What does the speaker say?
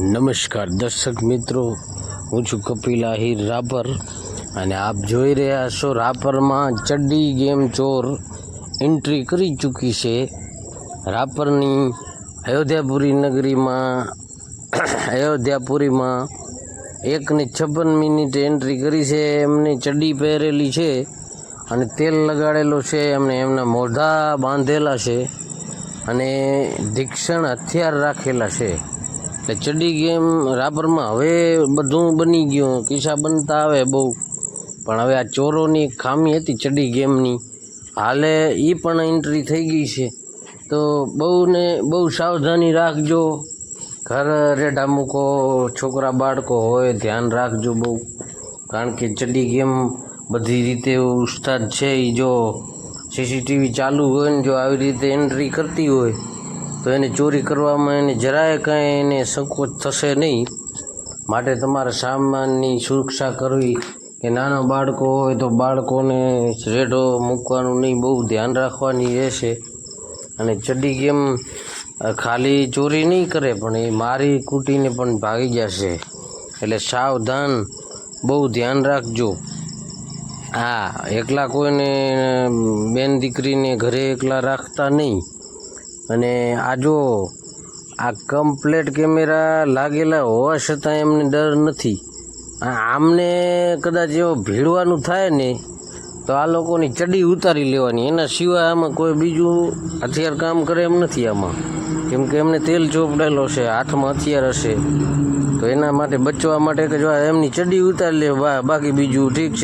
નમસ્કાર દર્શક મિત્રો, હું છું કપિલ આહિર રાપર અને આપ જોઈ રહ્યા છો રાપરમાં ચડ્ડી ગેમ ચોર એન્ટ્રી કરી ચૂકી છે રાપરની અયોધ્યાપુરી નગરીમાં, અયોધ્યાપુરીમાં એકને છપ્પન મિનિટે એન્ટ્રી કરી છે, એમને ચડ્ડી પહેરેલી છે અને તેલ લગાડેલો છે એમને એમના મોઢા બાંધેલા છે અને દીક્ષણ હથિયાર રાખેલા છે. એટલે ચડ્ડી ગેમ રાપરમાં હવે બધું બની ગયું. કિસ્સા બનતા આવે બહુ. પણ હવે આ ચોરોની ખામી હતી ચડ્ડી ગેમની. હાલે એ પણ એન્ટ્રી થઈ ગઈ છે. તો બહુને બહુ સાવધાની રાખજો. ઘર રેઢા મૂકો, છોકરા બાળકો હોય, ધ્યાન રાખજો બહુ. કારણ કે ચડ્ડી ગેમ બધી રીતે ઉસ્તાદ છે એ જો. સીસીટીવી ચાલુ હોય ને જો આવી રીતે એન્ટ્રી કરતી હોય તો એને ચોરી કરવામાં એને જરાય કાંઈ એને સંકોચ થશે નહીં. માટે તમારે સામાનની સુરક્ષા કરવી કે નાના બાળકો હોય તો બાળકોને રેઢો મૂકવાનું નહીં, બહુ ધ્યાન રાખવાની રહેશે. અને ચડ્ડી ગેમ ખાલી ચોરી નહીં કરે, પણ એ મારી કૂટીને પણ ભાગી જશે. એટલે સાવધાન, બહુ ધ્યાન રાખજો. હા, એકલા કોઈને, બેન દીકરીને ઘરે એકલા રાખતા નહીં. અને આ જો, આ કમ્પ્લેટ કેમેરા લાગેલા હોવા છતાં એમને ડર નથી. આમને કદાચ એવો ભીડવાનું થાય ને, તો આ લોકોની ચડી ઉતારી લેવાની. એના સિવાય આમાં કોઈ બીજું હથિયાર કામ કરે એમ નથી આમાં. કેમ કે એમને તેલ ચોપડેલો છે, હાથમાં હથિયાર હશે. તો એના માટે બચવા માટે કે જો એમની ચડી ઉતારી લે બાકી બીજું ઠીક છે.